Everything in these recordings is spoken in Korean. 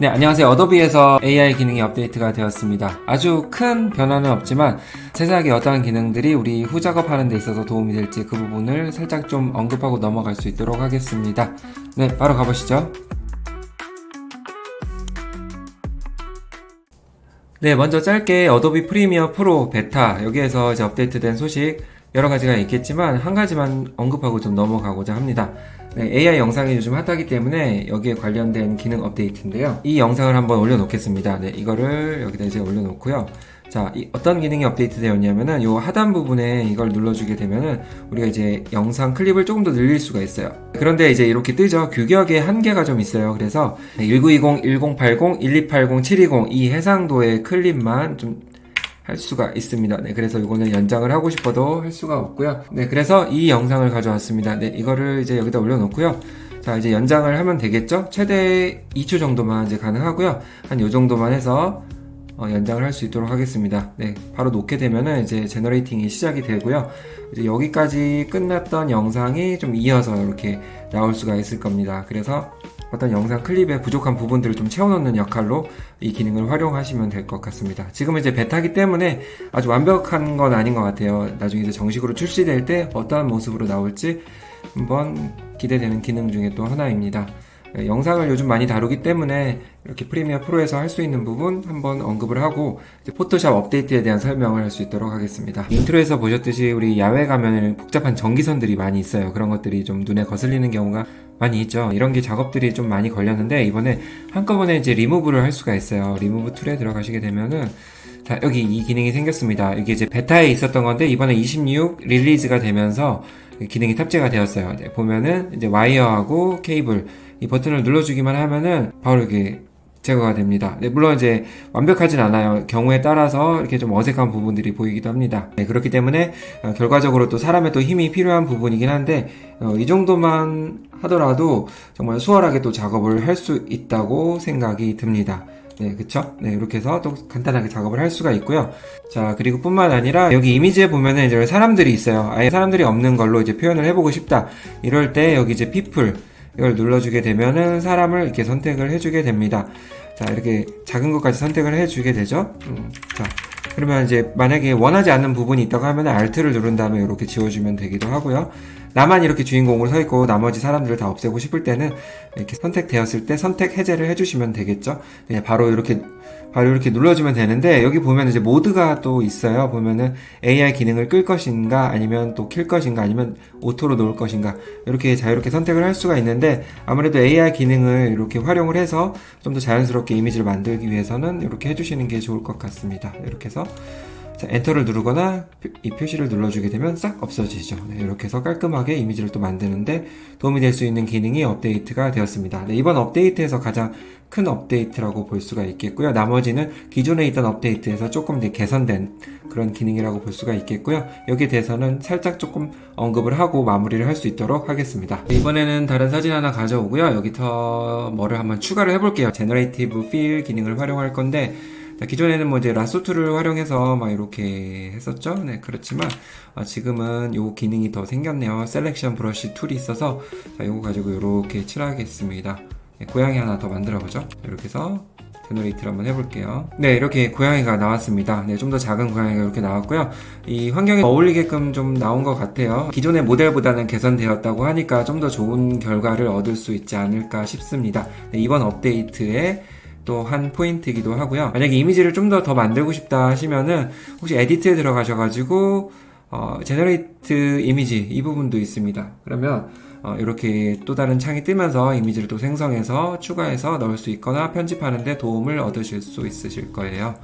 네, 안녕하세요. 어도비에서 AI 기능이 업데이트가 되었습니다. 아주 큰 변화는 없지만 세세하게 어떠한 기능들이 우리 후작업하는 데 있어서 도움이 될지 그 부분을 살짝 좀 언급하고 넘어갈 수 있도록 하겠습니다. 네, 바로 가보시죠. 네, 먼저 짧게 어도비 프리미어 프로 베타 여기에서 이제 업데이트된 소식 여러 가지가 있겠지만 한 가지만 언급하고 좀 넘어가고자 합니다. 네, AI 영상이 요즘 핫하기 때문에 여기에 관련된 기능 업데이트인데요. 이 영상을 한번 올려놓겠습니다. 네, 이거를 여기다 이제 올려놓고요. 자, 이 어떤 기능이 업데이트 되었냐면은 요 하단 부분에 이걸 눌러주게 되면은 우리가 이제 영상 클립을 조금 더 늘릴 수가 있어요. 그런데 이제 이렇게 뜨죠. 규격의 한계가 좀 있어요. 그래서 1920, 1080, 1280, 720 이 해상도의 클립만 좀 할 수가 있습니다. 네, 그래서 이거는 연장을 하고 싶어도 할 수가 없고요. 네, 그래서 이 영상을 가져왔습니다. 네, 이거를 이제 여기다 올려놓고요. 자, 이제 연장을 하면 되겠죠? 최대 2초 정도만 이제 가능하고요. 한 요 정도만 해서 어, 연장을 할 수 있도록 하겠습니다. 네, 바로 놓게 되면은 이제 제너레이팅이 시작이 되고요. 이제 여기까지 끝났던 영상이 좀 이어서 이렇게 나올 수가 있을 겁니다. 그래서 어떤 영상 클립의 부족한 부분들을 좀 채워넣는 역할로 이 기능을 활용하시면 될 것 같습니다. 지금은 이제 베타기 때문에 아주 완벽한 건 아닌 것 같아요. 나중에 이제 정식으로 출시될 때 어떠한 모습으로 나올지 한번 기대되는 기능 중에 또 하나입니다. 네, 영상을 요즘 많이 다루기 때문에 이렇게 프리미어 프로에서 할 수 있는 부분 한번 언급을 하고 포토샵 업데이트에 대한 설명을 할 수 있도록 하겠습니다. 인트로에서 보셨듯이 우리 야외 가면은 복잡한 전기선들이 많이 있어요. 그런 것들이 좀 눈에 거슬리는 경우가 많이 있죠. 이런 게 작업들이 좀 많이 걸렸는데 이번에 한꺼번에 이제 리무브를 할 수가 있어요. 리무브 툴에 들어가시게 되면은 자, 여기 이 기능이 생겼습니다. 이게 이제 베타에 있었던 건데 이번에 26 릴리즈가 되면서 기능이 탑재가 되었어요. 네, 보면은 이제 와이어하고 케이블 이 버튼을 눌러주기만 하면은 바로 이렇게 제거가 됩니다. 네, 물론 이제 완벽하진 않아요. 경우에 따라서 이렇게 좀 어색한 부분들이 보이기도 합니다. 네, 그렇기 때문에 어, 결과적으로 또 사람의 또 힘이 필요한 부분이긴 한데 어, 이 정도만 하더라도 정말 수월하게 또 작업을 할 수 있다고 생각이 듭니다. 네, 그쵸? 네, 이렇게 해서 또 간단하게 작업을 할 수가 있고요. 자, 그리고 뿐만 아니라 여기 이미지에 보면은 이제 사람들이 있어요. 아예 사람들이 없는 걸로 이제 표현을 해보고 싶다. 이럴 때 여기 이제 people 이걸 눌러주게 되면은 사람을 이렇게 선택을 해주게 됩니다. 자, 이렇게 작은 것까지 선택을 해주게 되죠. 음, 자, 그러면 이제 만약에 원하지 않는 부분이 있다고 하면 Alt를 누른 다음에 이렇게 지워주면 되기도 하고요. 나만 이렇게 주인공으로 서 있고 나머지 사람들을 다 없애고 싶을 때는 이렇게 선택되었을 때 선택 해제를 해주시면 되겠죠. 그냥 바로 이렇게 바로 이렇게 눌러주면 되는데 여기 보면 이제 모드가 또 있어요. 보면은 AI 기능을 끌 것인가 아니면 또 킬 것인가 아니면 오토로 놓을 것인가 이렇게 자유롭게 선택을 할 수가 있는데 아무래도 AI 기능을 이렇게 활용을 해서 좀 더 자연스럽게 이미지를 만들기 위해서는 이렇게 해주시는 게 좋을 것 같습니다. 이렇게 해서 자, 엔터를 누르거나 이 표시를 눌러주게 되면 싹 없어지죠. 네, 이렇게 해서 깔끔하게 이미지를 또 만드는데 도움이 될 수 있는 기능이 업데이트가 되었습니다. 네, 이번 업데이트에서 가장 큰 업데이트라고 볼 수가 있겠고요. 나머지는 기존에 있던 업데이트에서 조금 더 개선된 그런 기능이라고 볼 수가 있겠고요. 여기에 대해서는 살짝 조금 언급을 하고 마무리를 할 수 있도록 하겠습니다. 네, 이번에는 다른 사진 하나 가져오고요. 여기 더 뭐를 한번 추가를 해볼게요. 제너레이티브 필 기능을 활용할 건데 자, 기존에는 뭐 이제 라소 툴을 활용해서 막 이렇게 했었죠. 네, 그렇지만 아, 지금은 요 기능이 더 생겼네요. 셀렉션 브러쉬 툴이 있어서 자, 요거 가지고 이렇게 칠하겠습니다. 네, 고양이 하나 더 만들어 보죠. 이렇게 해서 제너레이트를 한번 해볼게요. 네, 이렇게 고양이가 나왔습니다. 네, 좀 더 작은 고양이가 이렇게 나왔고요. 이 환경에 어울리게끔 좀 나온 것 같아요. 기존의 모델보다는 개선되었다고 하니까 좀 더 좋은 결과를 얻을 수 있지 않을까 싶습니다. 네, 이번 업데이트에 또 한 포인트이기도 하고요. 만약에 이미지를 좀더더 만들고 싶다 하시면은 혹시 에디트에 들어가셔가지고 어, 제너레이트 이미지 이 부분도 있습니다. 그러면 어, 이렇게 또 다른 창이 뜨면서 이미지를 또 생성해서 추가해서 넣을 수 있거나 편집하는데 도움을 얻으실 수 있으실 거예요.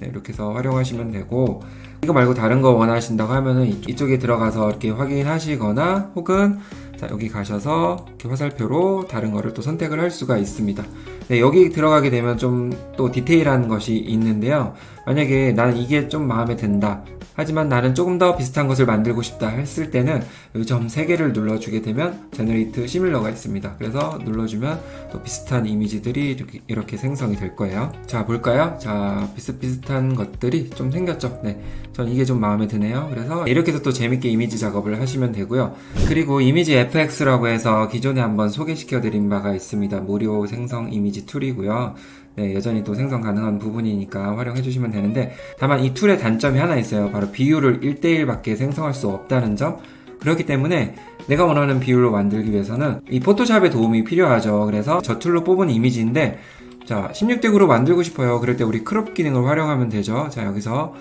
네, 이렇게 해서 활용하시면 되고 이거 말고 다른 거 원하신다고 하면은 이- 이쪽에 들어가서 이렇게 확인하시거나 혹은 자, 여기 가셔서 이렇게 화살표로 다른 거를 또 선택을 할 수가 있습니다. 네, 여기 들어가게 되면 좀 또 디테일한 것이 있는데요. 만약에 나는 이게 좀 마음에 든다. 하지만 나는 조금 더 비슷한 것을 만들고 싶다 했을 때는 이점 3개를 눌러주게 되면 제너레이트 시뮬러가 있습니다. 그래서 눌러주면 또 비슷한 이미지들이 이렇게, 이렇게 생성이 될 거예요. 자, 볼까요? 자, 비슷비슷한 것들이 좀 생겼죠? 네. 전 이게 좀 마음에 드네요. 그래서 이렇게 해서 또 재밌게 이미지 작업을 하시면 되고요. 그리고 이미지 FX라고 해서 기존에 한번 소개시켜 드린 바가 있습니다. 무료 생성 이미지 툴이고요. 네, 여전히 또 생성 가능한 부분이니까 활용해 주시면 되는데 다만 이 툴의 단점이 하나 있어요. 바로 비율을 1대1밖에 생성할 수 없다는 점. 그렇기 때문에 내가 원하는 비율로 만들기 위해서는 이 포토샵의 도움이 필요하죠. 그래서 저 툴로 뽑은 이미지인데 자, 16대 9로 만들고 싶어요. 그럴 때 우리 크롭 기능을 활용하면 되죠. 자, 여기서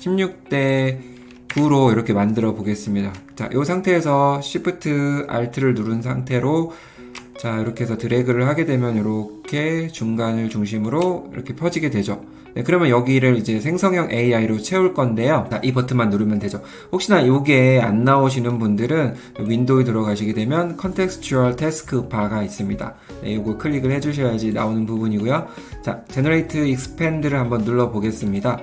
16대 9로 이렇게 만들어 보겠습니다. 자, 이 상태에서 Shift Alt를 누른 상태로 자, 이렇게 해서 드래그를 하게 되면 이렇게 중간을 중심으로 이렇게 퍼지게 되죠. 네, 그러면 여기를 이제 생성형 AI로 채울 건데요. 자, 이 버튼만 누르면 되죠. 혹시나 이게 안 나오시는 분들은 윈도우에 들어가시게 되면 Contextual Task Bar가 있습니다. 네, 이거 클릭을 해주셔야지 나오는 부분이고요. 자, Generate Expand를 한번 눌러 보겠습니다.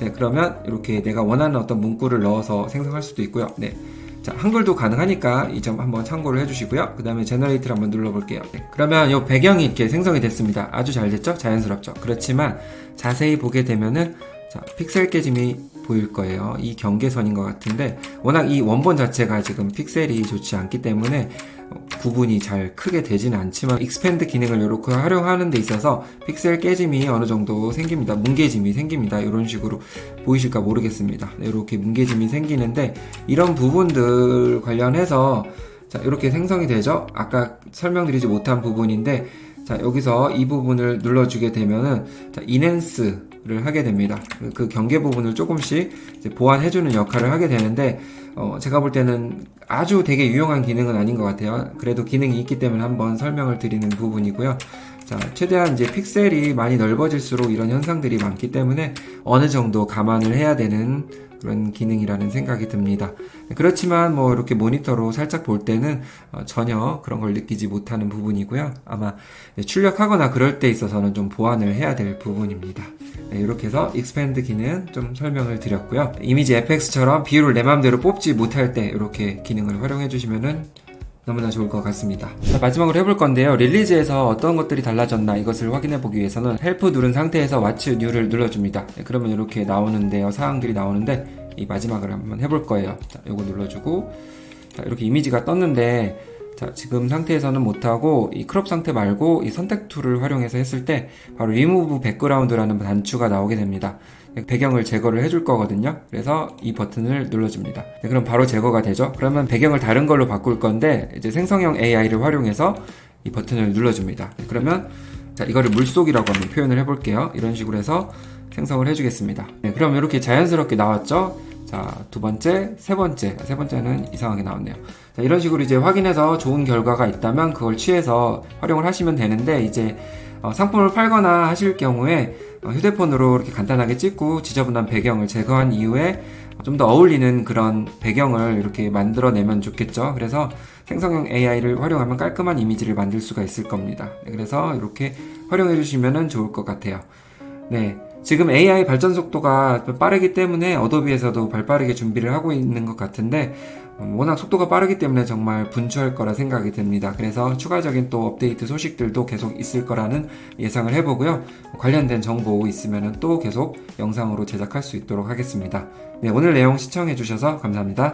네, 그러면 이렇게 내가 원하는 어떤 문구를 넣어서 생성할 수도 있고요. 네. 자, 한글도 가능하니까 이 점 한번 참고를 해주시고요. 그 다음에 제너레이트를 한번 눌러볼게요. 네, 그러면 이 배경이 이렇게 생성이 됐습니다. 아주 잘 됐죠? 자연스럽죠? 그렇지만 자세히 보게 되면은 자, 픽셀 깨짐이 보일 거예요. 이 경계선인 것 같은데 워낙 이 원본 자체가 지금 픽셀이 좋지 않기 때문에 어, 구분이 잘 크게 되지는 않지만 익스펜드 기능을 이렇게 활용하는 데 있어서 픽셀 깨짐이 어느 정도 생깁니다. 뭉개짐이 생깁니다. 이런 식으로 보이실까 모르겠습니다. 네, 이렇게 뭉개짐이 생기는데 이런 부분들 관련해서 자, 이렇게 생성이 되죠? 아까 설명드리지 못한 부분인데 자, 여기서 이 부분을 눌러주게 되면은 자, 인핸스 를 하게 됩니다. 그- 그 경계 부분을 조금씩 보완해주는 역할을 하게 되는데 어, 제가 볼 때는 아주 되게 유용한 기능은 아닌 것 같아요. 그래도 기능이 있기 때문에 한번 설명을 드리는 부분이고요. 자, 최대한 이제 픽셀이 많이 넓어질수록 이런 현상들이 많기 때문에 어느 정도 감안을 해야 되는 그런 기능이라는 생각이 듭니다. 그렇지만 뭐 이렇게 모니터로 살짝 볼 때는 어, 전혀 그런 걸 느끼지 못하는 부분이고요. 아마 출력하거나 그럴 때 있어서는 좀 보완을 해야 될 부분입니다. 네, 이렇게 해서 익스펜드 기능 좀 설명을 드렸고요. 이미지 FX처럼 비율을 내 마음대로 뽑지 못할 때 이렇게 기능을 활용해 주시면은 너무나 좋을 것 같습니다. 자, 마지막으로 해볼 건데요. 릴리즈에서 어떤 것들이 달라졌나 이것을 확인해 보기 위해서는 헬프 누른 상태에서 What's New를 눌러줍니다. 네, 그러면 이렇게 나오는데요. 사항들이 나오는데 이 마지막을 한번 해볼 거예요. 자, 요거 눌러주고 자, 이렇게 이미지가 떴는데 자, 지금 상태에서는 못하고 이 크롭 상태 말고 이 선택 툴을 활용해서 했을 때 바로 리무브 백그라운드라는 단추가 나오게 됩니다. 배경을 제거를 해줄 거거든요. 그래서 이 버튼을 눌러줍니다. 네, 그럼 바로 제거가 되죠. 그러면 배경을 다른 걸로 바꿀 건데 이제 생성형 AI를 활용해서 이 버튼을 눌러줍니다. 네, 그러면 자 이거를 물속이라고 한번 표현을 해볼게요. 이런 식으로 해서 생성을 해주겠습니다. 네, 그럼 이렇게 자연스럽게 나왔죠. 자, 두 번째, 세 번째. 세 번째는 이상하게 나왔네요. 자, 이런 식으로 이제 확인해서 좋은 결과가 있다면 그걸 취해서 활용을 하시면 되는데, 이제 어, 상품을 팔거나 하실 경우에 어, 휴대폰으로 이렇게 간단하게 찍고 지저분한 배경을 제거한 이후에 좀 더 어울리는 그런 배경을 이렇게 만들어내면 좋겠죠. 그래서 생성형 AI를 활용하면 깔끔한 이미지를 만들 수가 있을 겁니다. 네, 그래서 이렇게 활용해 주시면 좋을 것 같아요. 네. 지금 AI 발전 속도가 빠르기 때문에 어도비에서도 발빠르게 준비를 하고 있는 것 같은데 음, 워낙 속도가 빠르기 때문에 정말 분주할 거라 생각이 듭니다. 그래서 추가적인 또 업데이트 소식들도 계속 있을 거라는 예상을 해보고요. 관련된 정보 있으면 또 계속 영상으로 제작할 수 있도록 하겠습니다. 네, 오늘 내용 시청해주셔서 감사합니다.